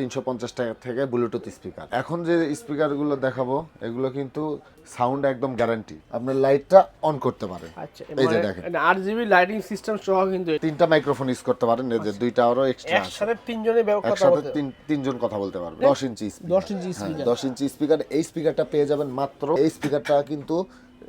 তিনশো পঞ্চাশ টাকা থেকে ব্লুটুথ স্পিকার এখন যে স্পিকারগুলো দেখাবো এগুলো কিন্তু সাউন্ড একদম গ্যারান্টি আপনার লাইটটা অন করতে পারেন। এই যে দেখেন। আট জিবি লাইটিং সিস্টেম সহ কিন্তু তিনটা মাইক্রোফোন ইউজ করতে পারেন এই যে দুইটা আরও এক্সট্রা একসাথে কথা একসাথে তিন তিনজন কথা বলতে পারবে। দশ ইঞ্চি। 10 ইঞ্চি হ্যাঁ, speaker। দশ ইঞ্চি স্পিকার এই স্পিকারটা পেয়ে যাবেন মাত্র এই স্পিকারটা কিন্তু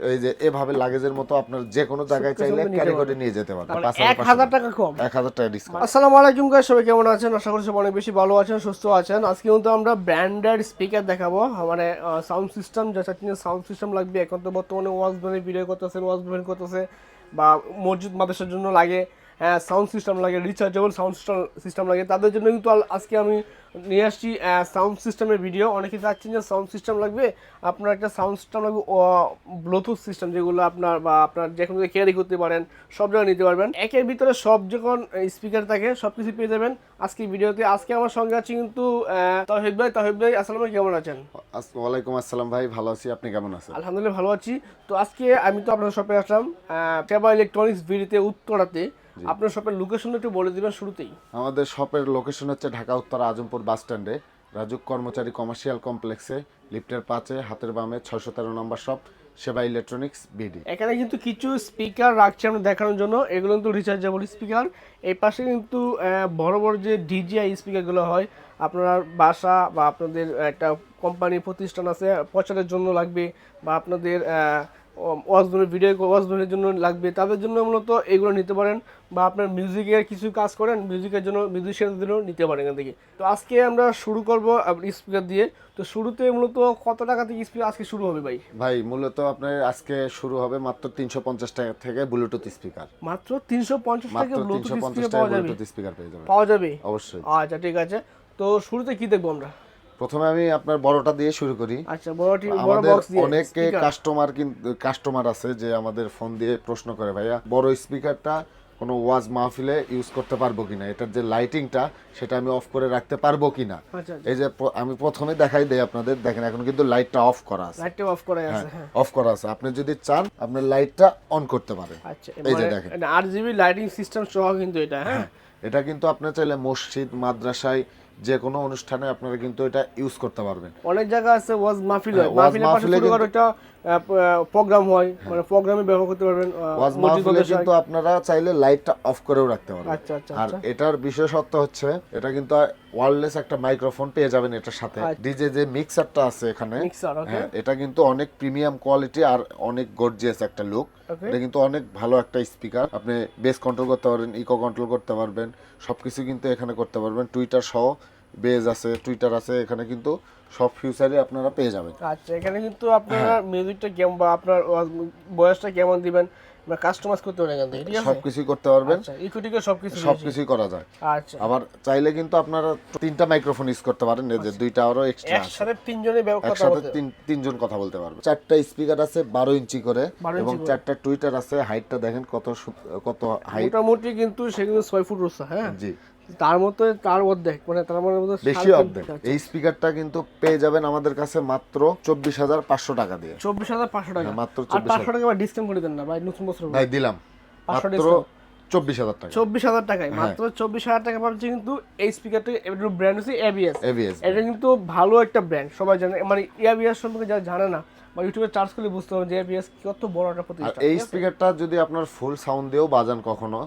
এই যে এভাবে লাগেজের মতো আপনার যে কোনো জায়গায় চাইলে ক্যারি করে নিয়ে যেতে পারবেন মানে এক হাজার টাকা কম। এক হাজার টাকা ডিসকাউন্ট আসসালামু আলাইকুম গাইস সবাই কেমন আছেন? আশা করি সবাই অনেক বেশি ভালো আছেন সুস্থ আছেন। আজকে কিন্তু আমরা ব্র্যান্ডেড স্পিকার দেখাবো। মানে সাউন্ড সিস্টেম যা চাচ্ছি সাউন্ড সিস্টেম লাগবে। এখন তো বর্তমানে ওয়াজ ভিডিও করতেছে ওয়াজ করতেছে বা মসজিদ মাদ্রাসার জন্য লাগে। হ্যাঁ সাউন্ড সিস্টেম লাগে রিচার্জেবল সাউন্ড সিস্টেম লাগে। তাদের জন্য কিন্তু আজকে আমি নিয়ে আসছি সাউন্ড সিস্টেমের ভিডিও অনেকে চাচ্ছেন যে সাউন্ড সিস্টেম লাগবে। আপনার একটা সাউন্ড সিস্টেম লাগবে ব্লুটুথ সিস্টেম যেগুলো আপনার বা আপনার যে কোনো ক্যারি করতে পারেন সব জায়গায় নিতে পারবেন। একের ভিতরে সব যখন স্পিকার থাকে সব কিছু পেয়ে যাবেন আজকে ভিডিওতে আজকে আমার সঙ্গে আছে কিন্তু তহিদ ভাই। তহিদ ভাই আসসালামু কেমন আছেন? ওয়ালাইকুম আসসালাম ভাই ভালো আছি। আপনি কেমন আছেন? আলহামদুলিল্লাহ ভালো আছি। তো আজকে আমি তো আপনার শপে আসলাম সেবা ইলেকট্রনিক্স ভিডিওতে উত্তরাতে। আপনার শপের লোকেশন একটু বলে দিবেন শুরুতেই। আমাদের শপের লোকেশন হচ্ছে ঢাকা উত্তর আজমপুর বাস স্ট্যান্ডে রাজুক কর্মচারী কমার্শিয়াল কমপ্লেক্সে লিফটের পাঁচে হাতের বামে ছয়শো তেরো নম্বর শপ সেবা ইলেকট্রনিক্স বিডি এখানে কিন্তু কিছু স্পিকার রাখছি আমরা দেখানোর জন্য। এগুলো কিন্তু রিচার্জেবল স্পিকার এই পাশে কিন্তু বড় বড় যে ডিজিআই স্পিকারগুলো হয় আপনার বাসা বা আপনাদের একটা কোম্পানি প্রতিষ্ঠান আছে প্রচারের জন্য লাগবে বা আপনাদের ওয়াজনের ভিডিও ওয়াজনের জন্য লাগবে। তাদের জন্য মূলত এগুলো নিতে পারেন বা আপনার মিউজিকের কিছু কাজ করেন মিউজিকের জন্য মিউজিশিয়ানদের জন্য নিতে পারেন এখান থেকে। তো আজকে আমরা শুরু করব স্পিকার দিয়ে। তো শুরুতে মূলত কত টাকা থেকে স্পিকার আজকে শুরু হবে ভাই? ভাই মূলত আপনার আজকে শুরু হবে মাত্র তিনশো পঞ্চাশ টাকা থেকে ব্লুটুথ স্পিকার মাত্র তিনশো পঞ্চাশ টাকা ব্লুটুথ স্পিকার পাওয়া যাবে। পাওয়া যাবে? অবশ্যই। আচ্ছা ঠিক আছে। তো শুরুতে কি দেখব আমরা? প্রথমে আমি আপনার বড়টা দিয়ে শুরু করি। আচ্ছা বড় টি- বড় বক্স দিয়ে। অনেকে। কাস্টমার কিন্তু কাস্টমার আছে যে আমাদের ফোন দিয়ে প্রশ্ন করে ভাইয়া বড় স্পিকারটা কোনো ওয়াজ মাহফিলে ইউজ করতে পারব কিনা? এটার যে লাইটিংটা সেটা আমি অফ করে রাখতে পারব কিনা? আচ্ছা এই যে আমি প্রথমে দেখাই দেই আপনাদের। দেখেন এখন কিন্তু লাইটটা অফ করা আছে। লাইটটা অফ করা আছে হ্যাঁ অফ করা আছে। আপনি যদি চান আপনার লাইটটা অন করতে পারেন। আচ্ছা এই যে মানে দেখেন। আট জিবি লাইটিং সিস্টেম সহ কিন্তু এটা হ্যাঁ এটা কিন্তু আপনি চাইলে মসজিদ মাদ্রাসায় যে কোনো অনুষ্ঠানে আপনারা কিন্তু এটা ইউজ করতে পারবেন। অনেক জায়গা আছে ওয়াজ মাহফিল। হয় হ্যাঁ, মাহফিলের পাশে ছোটখাটো একটা প্রোগ্রাম হয় মানে প্রোগ্রামে ব্যবহার করতে পারবেন ওয়াজ মাহফিলে কিন্তু আপনারা চাইলে লাইটটা অফ করেও রাখতে পারবেন। আচ্ছা আচ্ছা আর এটার বিশেষত্ব হচ্ছে এটা কিন্তু একটা মাইক্রোফোন পেয়ে যাবেন এটার সাথে। ডিজে যে মিক্সারটা আছে এখানে হ্যাঁ এটা কিন্তু অনেক প্রিমিয়াম কোয়ালিটি আর অনেক গর্জিয়াস একটা লুক এটা কিন্তু অনেক ভালো একটা স্পিকার আপনি বেস কন্ট্রোল করতে পারবেন ইকো কন্ট্রোল করতে পারবেন সবকিছু কিন্তু এখানে করতে পারবেন। টুইটার সহ বেজ আছে টুইটার আছে এখানে কিন্তু সব ফিউচারই আপনারা পেয়ে যাবেন। আচ্ছা এখানে কিন্তু আপনারা হ্যাঁ। মিউজিকটা কেমন বা আপনার বয়সটা কেমন দিবেন বা কাস্টমাইজ করতে পারেন এখান থেকে আছে? সবকিছুই করতে পারবেন। আচ্ছা ইকুইটিকে সবকিছু সবকিছুই করা যায়। আচ্ছা। আবার চাইলে কিন্তু আপনারা তিনটা মাইক্রোফোন ইউজ করতে পারেন এই যে দুইটা আরও এক্সট্রা আছে। একসাথে ব্যবহার কথা একসাথে তিন তিনজন কথা বলতে পারবে চারটা স্পিকার আছে বারো ইঞ্চি করে। এবং। চারটা টুইটার আছে হাইটটা দেখেন কত কত হাইট মোটামুটি কিন্তু সেগুলো ছয় ফুট রয়েছে হ্যাঁ? জি। তার মধ্যে তার অর্ধেক মানে তার মানে মধ্যে বেশি অর্ধেক। এই স্পিকারটা কিন্তু পেয়ে যাবেন আমাদের কাছে মাত্র চব্বিশ হাজার পাঁচশো টাকা দিয়ে। চব্বিশ হাজার পাঁচশো টাকা। হ্যাঁ, মাত্র আর 24,000 পাঁচশো টাকা ডিসকাউন্ট করে দেন না ভাই নতুন বছর ভাই দিলাম। মাত্র চব্বিশ হাজার টাকা। চব্বিশ হাজার টাকায় মাত্র চব্বিশ হাজার টাকা পাচ্ছি কিন্তু এই স্পিকারটা একটু ব্র্যান্ড হচ্ছে এবিএস এভিএস এটা কিন্তু ভালো একটা ব্র্যান্ড সবাই জানে। মানে এবিএস সম্পর্কে যারা জানে না বা ইউটিউবে চার্জ করলে বুঝতে পারবেন যে এবিএস কত বড় একটা প্রতিষ্ঠান এই স্পিকারটা যদি আপনার ফুল সাউন্ড দিয়েও বাজান কখনো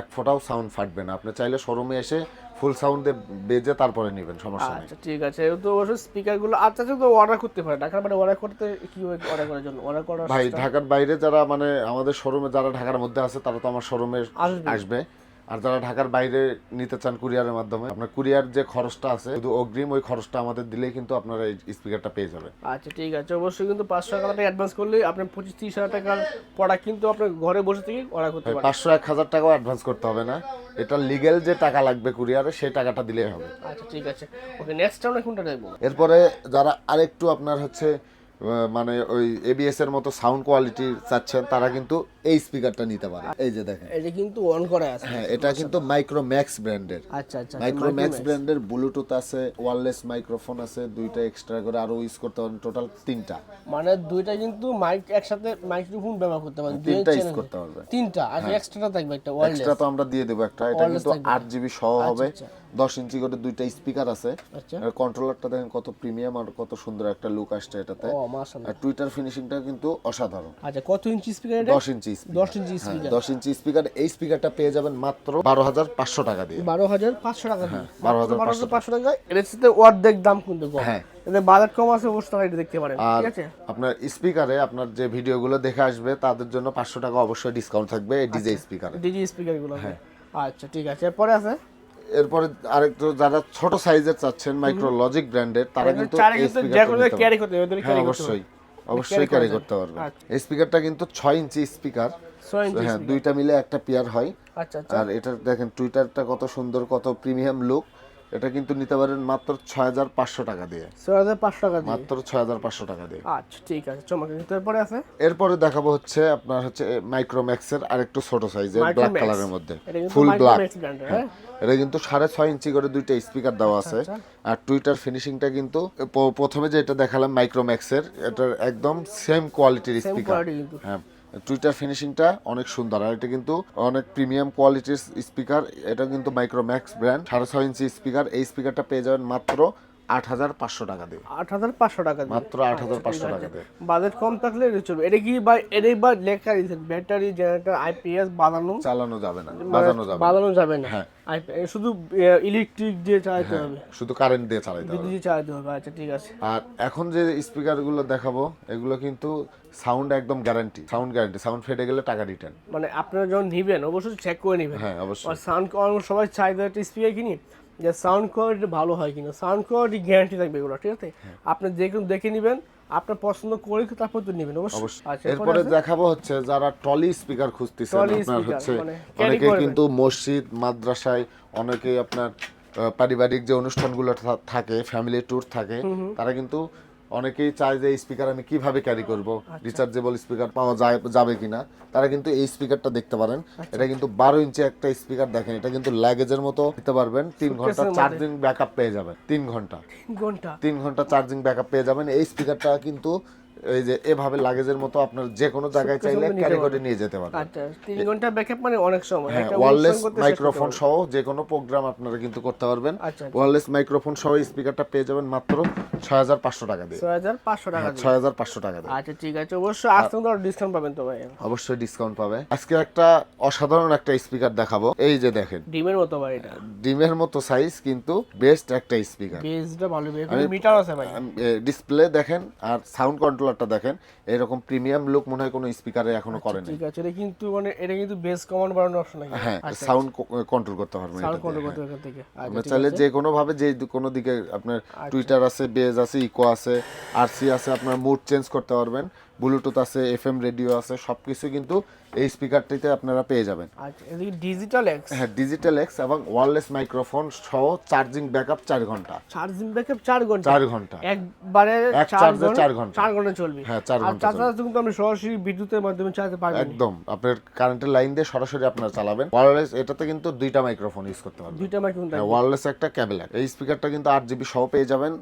এক ফোটাও সাউন্ড ফাটবে না। আপনি চাইলে শোরুমে এসে ফুল সাউন্ডে বেজে তারপরে নেবেন সমস্যা নেই। আচ্ছা ঠিক আছে। তো অবশ্য স্পিকারগুলো আচ্ছা আচ্ছা তো অর্ডার করতে পারে ঢাকার মানে অর্ডার করতে কি হয় অর্ডার করার জন্য? অর্ডার করার ভাই ঢাকার বাইরে যারা মানে আমাদের শোরুমে যারা ঢাকার মধ্যে আছে তারা তো আমার শোরুমে আসবে। আর যারা ঢাকার বাইরে নিতে চান কুরিয়ারের মাধ্যমে আপনার কুরিয়ার যে খরচটা আছে শুধু অগ্রিম ওই খরচটা আমাদের দিলেই কিন্তু আপনারা এই স্পিকারটা পেয়ে যাবেন। আচ্ছা ঠিক আছে। অবশ্যই কিন্তু পাঁচশো টাকা অ্যাডভান্স করলে আপনি পঁচিশ তিরিশ হাজার টাকার প্রোডাক্ট কিন্তু আপনার ঘরে বসে থেকে অর্ডার করতে পারেন পাঁচশো এক হাজার টাকাও অ্যাডভান্স করতে হবে না। এটা লিগেল যে টাকা লাগবে কুরিয়ারে সেই টাকাটা দিলেই হবে। আচ্ছা ঠিক আছে। ওকে নেক্সট আমরা কোনটা দেখব এরপরে যারা আরেকটু আপনার হচ্ছে মানে ওই এবিএস এর মতো সাউন্ড কোয়ালিটি চাচ্ছেন তারা কিন্তু এই স্পিকারটা নিতে পারে। এই যে দেখেন। এটা কিন্তু অন করা আছে। হ্যাঁ এটা কিন্তু মাইক্রো ম্যাক্স ব্র্যান্ডের আচ্ছা আচ্ছা মাইক্রো ম্যাক্স ব্র্যান্ডের ব্লুটুথ আছে ওয়্যারলেস মাইক্রোফোন আছে দুইটা এক্সট্রা করে আরও ইউজ করতে পারেন টোটাল তিনটা। মানে দুইটা কিন্তু মাইক একসাথে মাইক্রোফোন ব্যবহার করতে পারেন তিনটা ইউজ করতে পারবে। তিনটা আর এক্সট্রাটা থাকবে একটা ওয়ারলেস এক্সট্রা তো আমরা দিয়ে দেবো একটা। এটা কিন্তু থাকবে। আট জিবি সহ হবে। আচ্ছা। দশ ইঞ্চি করে দুইটা স্পিকার আছে। আচ্ছা। আর কন্ট্রোলারটা দেখেন কত প্রিমিয়াম আর কত সুন্দর একটা লুক আসছে এটাতে। মাশাআল্লাহ। আর টুইটার ফিনিশিংটা কিন্তু অসাধারণ। আচ্ছা কত ইঞ্চি স্পিকার এটা? দশ ইঞ্চি speaker। দশ ইঞ্চি হ্যাঁ, স্পিকার দশ ইঞ্চি স্পিকার এই স্পিকারটা পেয়ে যাবেন মাত্র বারো হাজার পাঁচশো টাকা দিয়ে। বারো হাজার পাঁচশো টাকা দিয়ে। বারো হাজার বারো হাজার পাঁচশো টাকা এর সাথে অর্ধেক দাম কিন্তু কম। হ্যাঁ। এতে বাজেট কম আছে অবশ্যই এটা দেখতে পারেন। ঠিক আছে? আপনার স্পিকারে আপনার যে ভিডিওগুলো দেখে আসবে তাদের জন্য পাঁচশো টাকা অবশ্যই ডিসকাউন্ট থাকবে এই। ডিজে স্পিকারে ডিজি স্পিকারগুলো। হ্যাঁ। আচ্ছা ঠিক আছে। এরপরে আছে? এরপরে আরেকটু যারা ছোট সাইজের চাচ্ছেন মাইক্রো লজিক ব্র্যান্ডের তারা কিন্তু ক্যারি করতে হ্যাঁ অবশ্যই অবশ্যই ক্যারি করতে পারবে আচ্ছা। স্পিকারটা কিন্তু ছয় ইঞ্চি স্পিকার হ্যাঁ দুইটা মিলে একটা পেয়ার হয়। আচ্ছা আচ্ছা। আর এটা দেখেন টুইটারটা কত সুন্দর কত প্রিমিয়াম লুক এটা কিন্তু নিতে পারেন মাত্র ছয় হাজার পাঁচশো টাকা দিয়ে। ছয় হাজার পাঁচশো টাকা দিয়ে? মাত্র ছয় হাজার পাঁচশো টাকা দিয়ে। আচ্ছা ঠিক আছে চমক কিন্তু এরপরে আছে? এরপরে দেখাবো হচ্ছে আপনার হচ্ছে মাইক্রোম্যাক্সের আরেকটু ছোট সাইজের ব্ল্যাক কালারের মধ্যে। Full black? এটা কিন্তু সাড়ে ছয় ইঞ্চি করে দুইটা স্পিকার দেওয়া আছে। আচ্ছা। আর টুইটার ফিনিশিংটা কিন্তু প্রথমে যেটা দেখালাম মাইক্রোম্যাক্সের এটার একদম সেম কোয়ালিটির স্পিকার হ্যাঁ। টুইটার ফিনিশিংটা অনেক সুন্দর, আর এটা কিন্তু অনেক প্রিমিয়াম কোয়ালিটির স্পিকার এটা কিন্তু মাইক্রোম্যাক্স ব্র্যান্ড সাড়ে ছয় ইঞ্চি স্পিকার এই স্পিকারটা পেয়ে যাবেন মাত্র আট হাজার পাঁচশো টাকা দিয়ে আট হাজার পাঁচশো টাকা মাত্র আট হাজার পাঁচশো টাকা দিয়ে বাজেট কম থাকলে এটা চলবে। এটা কি বা এটাই বা লেখা দিয়েছে ব্যাটারি জেনারেটর আইপিএস বানানো চালানো যাবে না বাজানো যাবে না। যাবে না। হ্যাঁ। শুধু ইলেকট্রিক দিয়ে চালাতে হবে। শুধু কারেন্ট দিয়ে চালাইতে হবে। দিয়ে চালাতে হবে। আচ্ছা ঠিক আছে। আর এখন যে স্পিকারগুলো দেখাবো এগুলো কিন্তু সাউন্ড একদম গ্যারান্টি সাউন্ড গ্যারান্টি সাউন্ড ফেটে গেলে টাকা রিটার্ন মানে আপনারা যখন নিবেন অবশ্যই চেক করে নেবেন। হ্যাঁ অবশ্যই। সাউন্ড সবাই চাহিদা একটা স্পিকার কিনি যে সাউন্ড কোয়ালিটি ভালো হয় কিনা সাউন্ড কোয়ালিটি গ্যারান্টি থাকবে এগুলো ঠিক আছে? হ্যাঁ। আপনি যে কোনো দেখে নেবেন আপনার পছন্দ করে তারপর তো নেবেন অবশ্যই। আচ্ছা এরপরে দেখাবো হচ্ছে যারা টলি স্পিকার খুঁজতেছেন আপনার হচ্ছে মানে অনেকে কিন্তু মসজিদ মাদ্রাসায় অনেকে আপনার পারিবারিক যে অনুষ্ঠানগুলো থাকে ফ্যামিলি ট্যুর থাকে তারা কিন্তু অনেকেই চায় যে এই স্পিকার আমি কীভাবে ক্যারি করব? আচ্ছা। রিচার্জেবল স্পিকার পাওয়া যায় যাবে কিনা? তারা কিন্তু এই স্পিকারটা দেখতে পারেন। আচ্ছা। এটা কিন্তু বারো ইঞ্চি একটা স্পিকার দেখেন। এটা কিন্তু লাগেজের মতো দিতে পারবেন। তিন ঘণ্টা চার্জিং ব্যাকআপ পেয়ে যাবেন। তিন ঘণ্টা। তিন ঘণ্টা। তিন ঘণ্টা চার্জিং ব্যাকআপ পেয়ে যাবেন। এই স্পিকারটা কিন্তু এই যে এভাবে লাগেজের মতো আপনার যে কোনো জায়গায় চাইলে ক্যারি করে নিয়ে যেতে পারবেন। আচ্ছা তিন ঘণ্টা ব্যাকআপ মানে অনেক সময়। হ্যাঁ একটা ওয়্যারলেস মাইক্রোফোন সহ যে কোনো প্রোগ্রাম আপনারা কিন্তু করতে পারবেন। আচ্ছা আচ্ছা। ওয়্যারলেস মাইক্রোফোন সহ স্পিকারটা পেয়ে যাবেন মাত্র ছয় হাজার পাঁচশো টাকা দিয়ে। ছয় হাজার পাঁচশো টাকা দিয়ে। ছয় হাজার পাঁচশো টাকা দিয়ে। আচ্ছা ঠিক আছে। অবশ্যই আসতে তো ডিসকাউন্ট পাবেন তো ভাই। অবশ্যই ডিসকাউন্ট পাবে। আজকে একটা অসাধারণ একটা স্পিকার দেখাবো। এই যে দেখেন। ডিমের মতো ভাই এটা। ডিমের মতো সাইজ কিন্তু বেস্ট একটা স্পিকার বেসটা ভালো মিটার আছে ভাই। ডিসপ্লে দেখেন আর সাউন্ড কন্ট্রোলারটা দেখেন এরকম প্রিমিয়াম লুক মনে হয় কোনো স্পিকারে এখনও করে না ঠিক আছে এটা কিন্তু মানে এটা কিন্তু বেস কমান্ড বাড়ানোর অপশন আছে হ্যাঁ সাউন্ড কন্ট্রোল করতে পারবেন সাউন্ড কন্ট্রোল। করতে পারবে থেকে। আচ্ছা আমরা চাইলে যে কোনো ভাবে যে কোনো দিকে আপনার টুইটার আছে বেজ আছে ইকো আছে আরসি আছে আপনার মুড চেঞ্জ করতে পারবেন। ব্লুটুথ আছে এফএম রেডিও আছে সবকিছু কিন্তু এই স্পিকারটিতে আপনারা পেয়ে যাবেন। আচ্ছা ডিজিটাল এক্স হ্যাঁ ডিজিটাল এক্স এবং ওয়্যারলেস মাইক্রোফোন সহ চার্জিং ব্যাকআপ চার ঘণ্টা। চার্জিং ব্যাকআপ চার ঘণ্টা? চার ঘণ্টা। একবারে এক চার ঘণ্টা চার ঘণ্টা। চার ঘণ্টা চলবে। হ্যাঁ, চার ঘণ্টা তাছাড়া কিন্তু আমরা সরাসরি বিদ্যুতের মাধ্যমে চালাতে পারবেন। একদম। আপনার কারেন্টের লাইন দিয়ে সরাসরি আপনারা চালাবেন। ওয়্যারলেস এটাতে কিন্তু দুইটা মাইক্রোফোন ইউজ করতে পারবেন। দুইটা মাইক্রোফোন হ্যাঁ, ওয়্যারলেস একটা ক্যাবেল এই স্পিকারটা কিন্তু আট জিবি সহ পেয়ে যাবেন।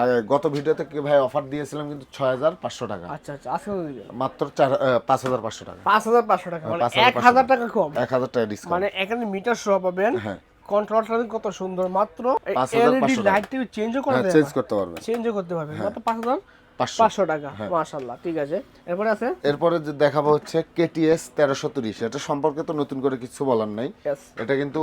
আর গত ভিডিওতে কি ভাই অফার দিয়েছিলাম কিন্তু ছয় হাজার পাঁচশো টাকা। আচ্ছা আচ্ছা আজকে? মাত্র চার পাঁচ হাজার পাঁচশো টাকা। পাঁচ হাজার পাঁচশো টাকা মানে এক হাজার টাকা কম। এক হাজার টাকা ডিসকাউন্ট মানে এখানে মিটার সহ পাবেন। হ্যাঁ। কন্ট্রোলটা কত সুন্দর মাত্র এলইডি লাইট থেকে চেঞ্জও করা হ্যাঁ যায় চেঞ্জ করতে পারবেন। চেঞ্জও করতে পারবেন। মাত্র পাঁচ হাজার পাঁচশো টাকা। হ্যাঁ। মাশাল্লাহ ঠিক আছে। এরপরে আছে? এরপরে যে দেখাবো হচ্ছে কেটিএস তেরোশো তিরিশ। এটা সম্পর্কে তো নতুন করে কিছু বলার নাই। এটা কিন্তু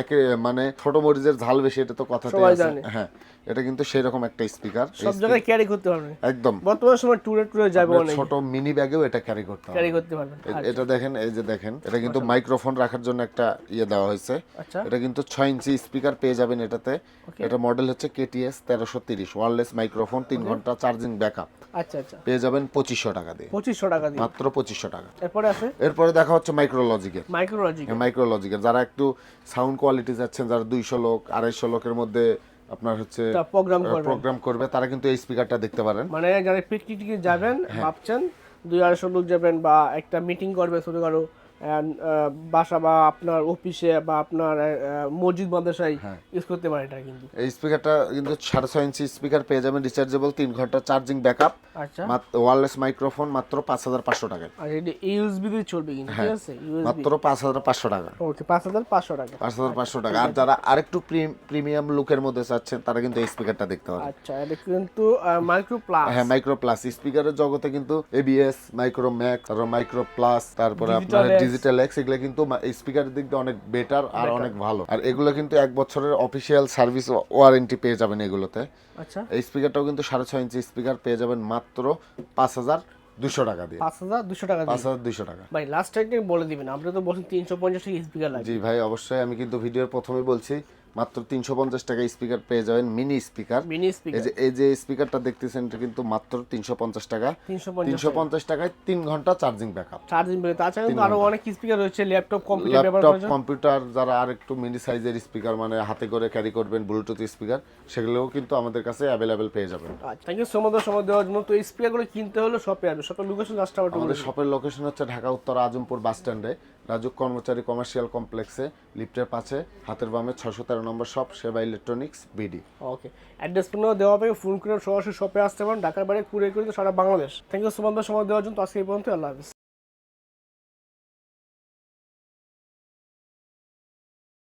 একে মানে ছোট মরিচের ঝাল বেশি এটা তো আছে। হ্যাঁ। এটা কিন্তু সেই রকম একটা স্পিকার সব জায়গায় ক্যারি করতে পারবেন একদম। বর্তমান সময় ট্যুরে ট্যুরে যাবে অনেক। ছোট মিনি ব্যাগেও এটা ক্যারি করতে ক্যারি করতে পারবেন। এটা দেখেন এই যে দেখেন এটা কিন্তু মাইক্রোফোন রাখার জন্য একটা ইয়ে দেওয়া হয়েছে। আচ্ছা। এটা কিন্তু ছয় ইঞ্চি স্পিকার পেয়ে যাবেন এটাতে। এটা মডেল হচ্ছে কেটিএস তেরোশো তিরিশ ওয়ারলেস মাইক্রোফোন তিন ঘণ্টা চার্জিং ব্যাকআপ আচ্ছা আচ্ছা। পেয়ে যাবেন পঁচিশশো টাকা দিয়ে। পঁচিশশো টাকা দিয়ে। মাত্র পঁচিশশো টাকা। এরপরে আছে? এরপরে দেখা হচ্ছে মাইক্রোলজিকের মাইক্রোলজিক মাইক্রোলজিকের যারা একটু সাউন্ড কোয়ালিটি যাচ্ছেন যারা দুইশো লোক আড়াইশো লোকের মধ্যে আপনার হচ্ছে প্রোগ্রাম করবে প্রোগ্রাম করবে তারা কিন্তু এই স্পিকারটা দেখতে পারেন মানে যারা পিকনিকে যাবেন হ্যাঁ। ভাবছেন দুই আড়াইশো লোক যাবেন বা একটা মিটিং করবে ছোটখাটো বাসা বা আপনার অফিসে বা আপনার মসজিদ মাদ্রাসায় হ্যাঁ। ইউজ করতে পারে এটা কিন্তু। এই স্পিকারটা কিন্তু সাড়ে ছয় ইঞ্চি স্পিকার পেয়ে যাবেন রিচার্জেবল তিন ঘণ্টা চার্জিং ব্যাকআপ আচ্ছা। ওয়ারলেস মাইক্রোফোন মাত্র পাঁচ হাজার পাঁচশো এটা ইউএসবি দিয়ে চলবে কিন্তু ঠিক আছে? মাত্র পাঁচ হাজার পাঁচশো টাকা। ওকে পাঁচ হাজার পাঁচশো টাকা। পাঁচ হাজার পাঁচশো টাকা। আর যারা আরেকটু প্রিমিয়াম লুকের মধ্যে চাচ্ছেন তারা কিন্তু এই স্পিকারটা দেখতে পারেন। আচ্ছা এটা কিন্তু মাইক্রো প্লাস হ্যাঁ মাইক্রো প্লাস স্পিকারের জগতে কিন্তু এবিএস মাইক্রো ম্যাক্স তারপর মাইক্রো প্লাস তারপরে আপনার। ডিজিটাল এক্স এগুলো কিন্তু স্পিকারের দিক দিয়ে অনেক বেটার আর অনেক ভালো। আর এগুলো কিন্তু এক বছরের অফিসিয়াল সার্ভিস ওয়ারেন্টি পেয়ে যাবেন এগুলোতে। আচ্ছা। এই স্পিকারটাও কিন্তু সাড়ে ছয় ইঞ্চি স্পিকার পেয়ে যাবেন মাত্র পাঁচ হাজার দুশো টাকা দিয়ে। পাঁচ হাজার দুশো টাকা পাঁচ হাজার দুশো টাকা। ভাই লাস্ট টাইম বলে দিবেন আপনি তো বলছেন তিনশো পঞ্চাশ টাকা স্পিকার লাগবে। জি ভাই অবশ্যই। আমি কিন্তু ভিডিওর প্রথমে বলছি মাত্র তিনশো পঞ্চাশ টাকা স্পিকার পেয়ে যাবেন মিনি স্পিকার মিনি এই স্পিকার যে এই যে স্পিকারটা দেখতেছেন এটা কিন্তু মাত্র তিনশো পঞ্চাশ টাকা। তিনশো পঞ্চাশ টাকায় তিন ঘণ্টা চার্জিং ব্যাকআপ চার্জিং পেয়ে তাছাড়া কিন্তু আরও অনেক স্পিকার রয়েছে ল্যাপটপ কম্পিউটার ল্যাপটপ কম্পিউটার যারা আর একটু মিনি সাইজের স্পিকার মানে হাতে করে ক্যারি করবেন ব্লুটুথ স্পিকার সেগুলোও কিন্তু আমাদের কাছে অ্যাভেলেবেল পেয়ে যাবেন। থ্যাংক ইউ সো মাচ সময় দেওয়ার জন্য। তো এই স্পিকারগুলো কিনতে হলে শপে আসবে শপের লোকেশন লাস্ট আবার আমাদের শপের লোকেশন হচ্ছে ঢাকা উত্তর আজমপুর বাস স্ট্যান্ডে রাজুক কর্মচারী কমার্শিয়াল কমপ্লেক্সে লিফটের পাশে হাতের বামে ছশো তেরো নম্বর shop Seba electronics, BD. Okay address phone দেওয়া হবে ফোন করে সরাসরি শপে আসতে পারেন। ঢাকার বাইরে কুড়িয়ে করে সারা Bangladesh. Thank you so much সময় দেওয়ার জন্য। আজকে এই পর্যন্ত আল্লাহ হাফিজ।